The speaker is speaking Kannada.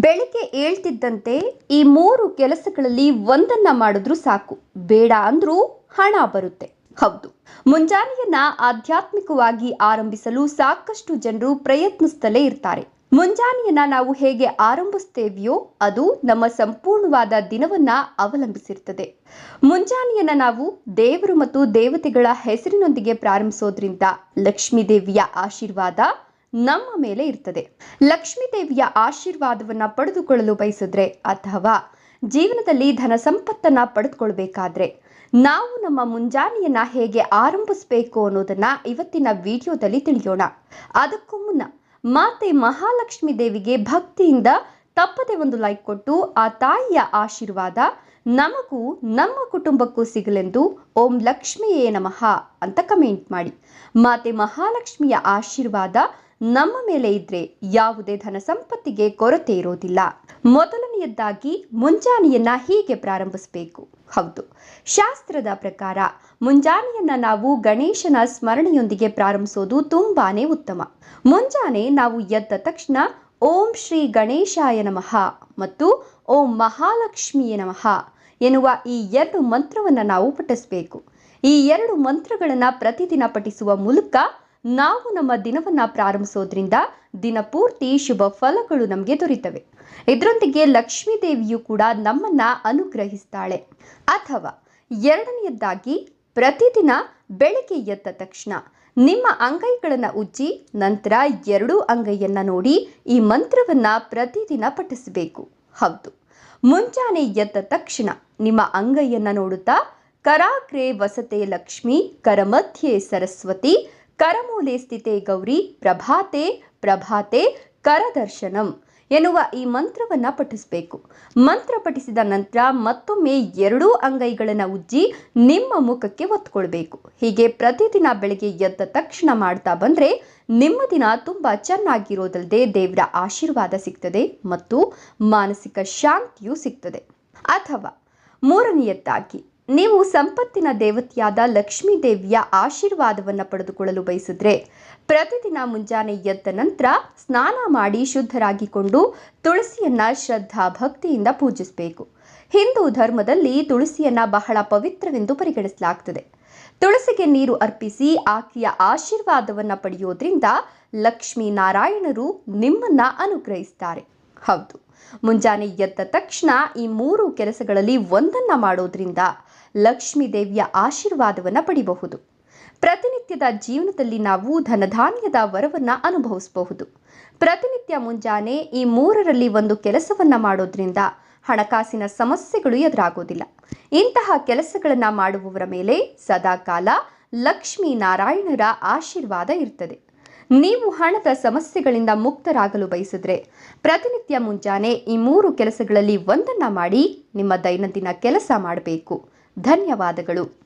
ಬೆಳಿಗ್ಗೆ ಏಳ್ತಿದ್ದಂತೆ ಈ ಮೂರು ಕೆಲಸಗಳಲ್ಲಿ ಒಂದನ್ನ ಮಾಡಿದ್ರು ಸಾಕು. ಬೇಡ ಅಂದ್ರೂ ಹಣ ಬರುತ್ತೆ. ಹೌದು. ಮುಂಜಾನೆಯನ್ನ ಆಧ್ಯಾತ್ಮಿಕವಾಗಿ ಆರಂಭಿಸಲು ಸಾಕಷ್ಟು ಜನರು ಪ್ರಯತ್ನಿಸುತ್ತಲೇ ಇರ್ತಾರೆ. ಮುಂಜಾನೆಯನ್ನ ನಾವು ಹೇಗೆ ಆರಂಭಿಸ್ತೇವೆಯೋ ಅದು ನಮ್ಮ ಸಂಪೂರ್ಣವಾದ ದಿನವನ್ನ ಅವಲಂಬಿಸಿರ್ತದೆ. ಮುಂಜಾನೆಯನ್ನ ನಾವು ದೇವರು ಮತ್ತು ದೇವತೆಗಳ ಹೆಸರಿನೊಂದಿಗೆ ಪ್ರಾರಂಭಿಸೋದ್ರಿಂದ ಲಕ್ಷ್ಮೀ ದೇವಿಯ ಆಶೀರ್ವಾದ ನಮ್ಮ ಮೇಲೆ ಇರ್ತದೆ. ಲಕ್ಷ್ಮೀ ದೇವಿಯ ಆಶೀರ್ವಾದವನ್ನ ಪಡೆದುಕೊಳ್ಳಲು ಬಯಸಿದ್ರೆ ಅಥವಾ ಜೀವನದಲ್ಲಿ ಧನ ಸಂಪತ್ತನ್ನ ಪಡೆದುಕೊಳ್ಬೇಕಾದ್ರೆ ನಾವು ನಮ್ಮ ಮುಂಜಾನೆಯನ್ನ ಹೇಗೆ ಆರಂಭಿಸಬೇಕು ಅನ್ನೋದನ್ನ ಇವತ್ತಿನ ವಿಡಿಯೋದಲ್ಲಿ ತಿಳಿಯೋಣ. ಅದಕ್ಕೂ ಮುನ್ನ ಮಾತೆ ಮಹಾಲಕ್ಷ್ಮಿ ದೇವಿಗೆ ಭಕ್ತಿಯಿಂದ ತಪ್ಪದೆ ಒಂದು ಲೈಕ್ ಕೊಟ್ಟು ಆ ತಾಯಿಯ ಆಶೀರ್ವಾದ ನಮಗೂ ನಮ್ಮ ಕುಟುಂಬಕ್ಕೂ ಸಿಗಲೆಂದು ಓಂ ಲಕ್ಷ್ಮಿಯೇ ನಮಃ ಅಂತ ಕಮೆಂಟ್ ಮಾಡಿ. ಮಾತೆ ಮಹಾಲಕ್ಷ್ಮಿಯ ಆಶೀರ್ವಾದ ನಮ್ಮ ಮೇಲೆ ಇದ್ರೆ ಯಾವುದೇ ಧನ ಸಂಪತ್ತಿಗೆ ಕೊರತೆ ಇರೋದಿಲ್ಲ. ಮೊದಲನೆಯದ್ದಾಗಿ ಮುಂಜಾನೆಯನ್ನ ಹೀಗೆ ಪ್ರಾರಂಭಿಸಬೇಕು. ಹೌದು, ಶಾಸ್ತ್ರದ ಪ್ರಕಾರ ಮುಂಜಾನೆಯನ್ನ ನಾವು ಗಣೇಶನ ಸ್ಮರಣೆಯೊಂದಿಗೆ ಪ್ರಾರಂಭಿಸೋದು ತುಂಬಾನೇ ಉತ್ತಮ. ಮುಂಜಾನೆ ನಾವು ಎದ್ದ ತಕ್ಷಣ ಓಂ ಶ್ರೀ ಗಣೇಶಾಯ ನಮಃ ಮತ್ತು ಓಂ ಮಹಾಲಕ್ಷ್ಮಿಯ ನಮಃ ಎನ್ನುವ ಈ ಎರಡು ಮಂತ್ರವನ್ನು ನಾವು ಪಠಿಸಬೇಕು. ಈ ಎರಡು ಮಂತ್ರಗಳನ್ನು ಪ್ರತಿದಿನ ಪಠಿಸುವ ಮೂಲಕ ನಾವು ನಮ್ಮ ದಿನವನ್ನು ಪ್ರಾರಂಭಿಸೋದ್ರಿಂದ ದಿನಪೂರ್ತಿ ಶುಭ ಫಲಗಳು ನಮಗೆ ದೊರೀತವೆ. ಇದರೊಂದಿಗೆ ಲಕ್ಷ್ಮೀ ದೇವಿಯು ಕೂಡ ನಮ್ಮನ್ನ ಅನುಗ್ರಹಿಸ್ತಾಳೆ. ಅಥವಾ ಎರಡನೆಯದ್ದಾಗಿ ಪ್ರತಿದಿನ ಬೆಳಗ್ಗೆ ಎದ್ದ ತಕ್ಷಣ ನಿಮ್ಮ ಅಂಗೈಗಳನ್ನು ಉಜ್ಜಿ ನಂತರ ಎರಡೂ ಅಂಗೈಯನ್ನ ನೋಡಿ ಈ ಮಂತ್ರವನ್ನ ಪ್ರತಿದಿನ ಪಠಿಸಬೇಕು. ಹೌದು. ಮುಂಜಾನೆ ಎದ್ದ ತಕ್ಷಣ ನಿಮ್ಮ ಅಂಗೈಯನ್ನ ನೋಡುತ್ತಾ, ಕರಾಕ್ರೆ ವಸತೆ ಲಕ್ಷ್ಮಿ, ಕರಮಧ್ಯೆ ಸರಸ್ವತಿ, ಕರಮೂಲೆ ಸ್ಥಿತೆ ಗೌರಿ, ಪ್ರಭಾತೆ ಪ್ರಭಾತೆ, ಕರದರ್ಶನಂ. ಎನ್ನುವ ಈ ಮಂತ್ರವನ್ನ ಪಠಿಸಬೇಕು. ಮಂತ್ರ ಪಠಿಸಿದ ನಂತರ ಮತ್ತೊಮ್ಮೆ ಎರಡೂ ಅಂಗೈಗಳನ್ನು ಉಜ್ಜಿ ನಿಮ್ಮ ಮುಖಕ್ಕೆ ಒತ್ಕೊಳ್ಬೇಕು. ಹೀಗೆ ಪ್ರತಿದಿನ ಬೆಳಗ್ಗೆ ಎದ್ದ ತಕ್ಷಣ ಮಾಡ್ತಾ ಬಂದ್ರೆ ನಿಮ್ಮ ದಿನ ತುಂಬಾ ಚೆನ್ನಾಗಿರೋದಲ್ಲದೆ ದೇವರ ಆಶೀರ್ವಾದ ಸಿಗ್ತದೆ ಮತ್ತು ಮಾನಸಿಕ ಶಾಂತಿಯೂ ಸಿಗ್ತದೆ. ಅಥವಾ ಮೂರನೆಯದ್ದಾಗಿ ನೀವು ಸಂಪತ್ತಿನ ದೇವತೆಯಾದ ಲಕ್ಷ್ಮೀ ದೇವಿಯ ಆಶೀರ್ವಾದವನ್ನು ಪಡೆದುಕೊಳ್ಳಲು ಬಯಸಿದ್ರೆ ಪ್ರತಿದಿನ ಮುಂಜಾನೆ ಎದ್ದ ನಂತರ ಸ್ನಾನ ಮಾಡಿ ಶುದ್ಧರಾಗಿಕೊಂಡು ತುಳಸಿಯನ್ನ ಶ್ರದ್ಧಾ ಭಕ್ತಿಯಿಂದ ಪೂಜಿಸಬೇಕು. ಹಿಂದೂ ಧರ್ಮದಲ್ಲಿ ತುಳಸಿಯನ್ನ ಬಹಳ ಪವಿತ್ರವೆಂದು ಪರಿಗಣಿಸಲಾಗ್ತದೆ. ತುಳಸಿಗೆ ನೀರು ಅರ್ಪಿಸಿ ಆಕೆಯ ಆಶೀರ್ವಾದವನ್ನು ಪಡೆಯೋದ್ರಿಂದ ಲಕ್ಷ್ಮೀ ನಾರಾಯಣರು ನಿಮ್ಮನ್ನ ಅನುಗ್ರಹಿಸ್ತಾರೆ. ಹೌದು. ಮುಂಜಾನೆ ಎದ್ದ ತಕ್ಷಣ ಈ ಮೂರು ಕೆಲಸಗಳಲ್ಲಿ ಒಂದನ್ನು ಮಾಡೋದ್ರಿಂದ ಲಕ್ಷ್ಮೀ ದೇವಿಯ ಆಶೀರ್ವಾದವನ್ನು ಪಡಿಬಹುದು. ಪ್ರತಿನಿತ್ಯದ ಜೀವನದಲ್ಲಿ ನಾವು ಧನಧಾನ್ಯದ ವರವನ್ನು ಅನುಭವಿಸಬಹುದು. ಪ್ರತಿನಿತ್ಯ ಮುಂಜಾನೆ ಈ ಮೂರರಲ್ಲಿ ಒಂದು ಕೆಲಸವನ್ನು ಮಾಡೋದ್ರಿಂದ ಹಣಕಾಸಿನ ಸಮಸ್ಯೆಗಳು ಎದುರಾಗೋದಿಲ್ಲ. ಇಂತಹ ಕೆಲಸಗಳನ್ನು ಮಾಡುವವರ ಮೇಲೆ ಸದಾಕಾಲ ಲಕ್ಷ್ಮೀ ನಾರಾಯಣರ ಆಶೀರ್ವಾದ ಇರ್ತದೆ. ನೀವು ಹಣದ ಸಮಸ್ಯೆಗಳಿಂದ ಮುಕ್ತರಾಗಲು ಬಯಸಿದ್ರೆ ಪ್ರತಿನಿತ್ಯ ಮುಂಜಾನೆ ಈ ಮೂರು ಕೆಲಸಗಳಲ್ಲಿ ಒಂದನ್ನ ಮಾಡಿ ನಿಮ್ಮ ದೈನಂದಿನ ಕೆಲಸ ಮಾಡಬೇಕು. ಧನ್ಯವಾದಗಳು.